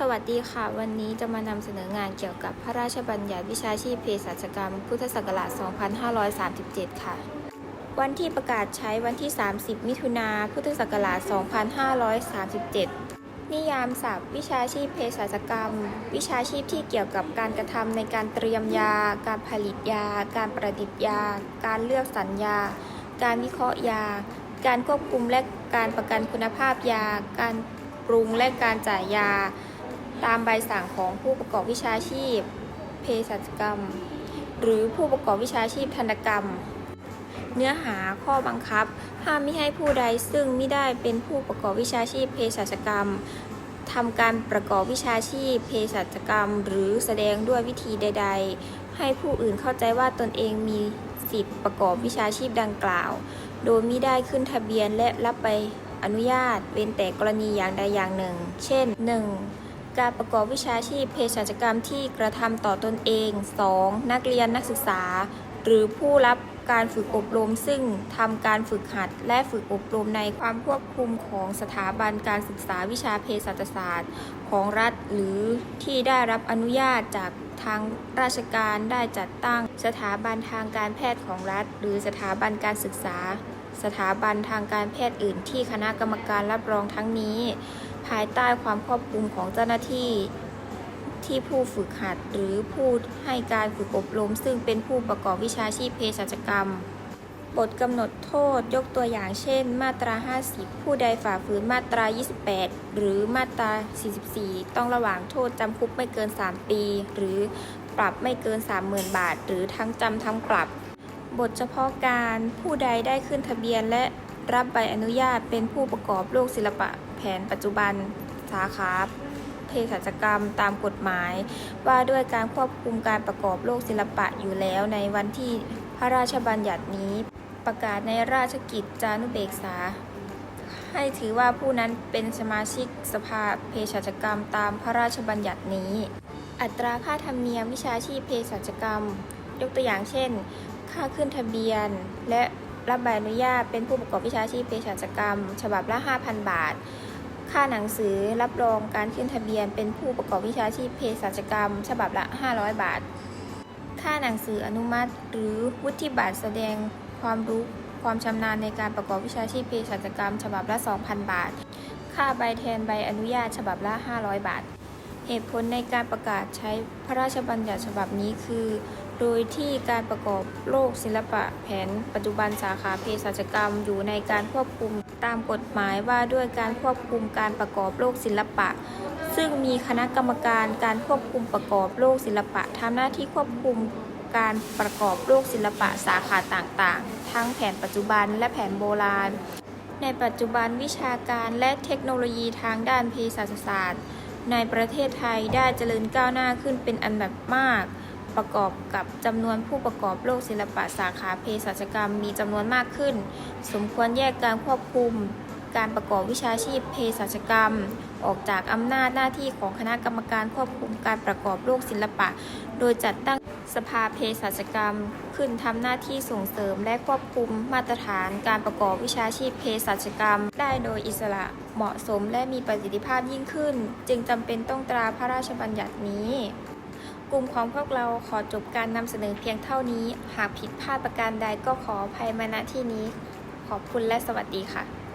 สวัสดีค่ะ วันนี้จะมานำเสนองานเกี่ยวกับพระราชบัญญัติวิชาชีพเภสัชกรรม พุทธศักราช 2537 ค่ะ วันที่ประกาศใช้วันที่ 30 มิถุนาพุทธศักราช 2537 นิยามศัพท์ วิชาชีพเภสัชกรรม วิชาชีพที่เกี่ยวกับการกระทำในการเตรียมยา การผลิตยา การประดิษฐ์ยา การเลือกสรรยา การวิเคราะห์ยา การควบคุมและการประกันคุณภาพยา การปรุงและการจ่ายยา ตามใบสั่งของผู้ประกอบวิชาชีพเภสัชกรรม หรือผู้ประกอบวิชาชีพทันกรรม เนื้อหาข้อบังคับ ห้ามไม่ให้ผู้ใดซึ่งไม่ได้เป็นผู้ประกอบวิชาชีพเภสัชกรรมทำการประกอบวิชาชีพเภสัชกรรม หรือแสดงด้วยวิธีใด ๆ ให้ผู้อื่นเข้าใจว่าตนเองมีสิทธิประกอบวิชาชีพดังกล่าว โดยมิได้ขึ้นทะเบียนและรับใบอนุญาต เว้นแต่กรณีอย่างใดอย่างหนึ่ง เช่น 1. การประกอบวิชาชีพเภสัชกรรมที่กระทำต่อตนเอง 2. นักเรียนนักศึกษา หรือผู้รับการฝึกอบรม ซึ่งทำการฝึกหัดและฝึกอบรมในความควบคุมของสถาบันการศึกษาวิชาเภสัชศาสตร์ ของรัฐ หรือที่ได้รับอนุญาตจากทางราชการได้จัดตั้งสถาบันทางการแพทย์ของรัฐ หรือสถาบันการศึกษา สถาบันทางการแพทย์อื่นที่คณะกรรมการรับรองทั้งนี้ ภายใต้ความควบคุมของเจ้าหน้าที่ที่ผู้ฝึกหัดหรือผู้ให้การฝึกอบรม ซึ่งเป็นผู้ประกอบวิชาชีพเภสัชกรรม บทกำหนดโทษยกตัวอย่างเช่น มาตรา 50 ผู้ใดฝ่าฝืนมาตรา 28 หรือมาตรา 44 ต้องระหว่างโทษจำคุกไม่เกิน 3 ปี หรือปรับไม่เกิน 30,000 บาท หรือทั้งจำทั้งปรับ บทเฉพาะการผู้ใดได้ขึ้นทะเบียนและรับใบอนุญาตเป็นผู้ประกอบโรคศิลปะ แผนปัจจุบันสาขาเภสัชกรรมตามกฎหมาย ว่าด้วยการควบคุมการประกอบโรคศิลปะอยู่แล้วในวันที่พระราชบัญญัตินี้ประกาศในราชกิจจานุเบกษา ให้ถือว่าผู้นั้นเป็นสมาชิกสภาเภสัชกรรมตามพระราชบัญญัตินี้ อัตราค่าธรรมเนียมวิชาชีพเภสัชกรรม ยกตัวอย่างเช่น ค่าขึ้นทะเบียน และ รับใบอนุญาตเป็นผู้ประกอบวิชาชีพเภสัชกรรม ฉบับละ 5,000 บาท ค่าหนังสือรับรองการขึ้นทะเบียนเป็นผู้ประกอบวิชาชีพเภสัชกรรม ฉบับละ 500 บาท ค่าหนังสืออนุมัติ หรือวุฒิบัตรแสดงความรู้ความชำนาญในการประกอบวิชาชีพเภสัชกรรม ฉบับละ 2,000 บาท ค่าใบแทนใบอนุญาตฉบับละ 500 บาท เหตุผลในการประกาศใช้พระราชบัญญัติฉบับนี้คือ โดยที่การประกอบโรคศิลปะแผนปัจจุบันสาขาเภสัชกรรมอยู่ในการควบคุมตามกฎหมายว่าด้วยการควบคุมการประกอบโรคศิลปะ ซึ่งมีคณะกรรมการการควบคุมประกอบโรคศิลปะทำหน้าที่ควบคุมการประกอบโรคศิลปะสาขาต่างๆ ทั้งแผนปัจจุบันและแผนโบราณ ในปัจจุบันวิชาการและเทคโนโลยีทางด้านเภสัชศาสตร์ ในประเทศไทยได้เจริญก้าวหน้าขึ้นเป็นอันดับมาก ประกอบกับจำนวนผู้ประกอบโลกศิลปะสาขาเภสัชกรรมมีจำนวนมากขึ้น สมควรแยกการควบคุม การประกอบวิชาชีพเภสัชกรรม ออกจากอำนาจหน้าที่ของคณะกรรมการควบคุมการประกอบโลกศิลปะ โดยจัดตั้ง สภาเภสัชกรรม ขึ้นทำหน้าที่ส่งเสริมและควบคุมมาตรฐานการประกอบวิชาชีพเภสัชกรรม ได้โดยอิสระเหมาะสมและมีประสิทธิภาพยิ่งขึ้น จึงจำเป็นต้องตราพระราชบัญญัตินี้ กลุ่มของพวกเราขอจบการนำเสนอเพียงเท่านี้ หากผิดพลาดประการใดก็ขออภัยมาณที่นี้ ขอบคุณและสวัสดีค่ะ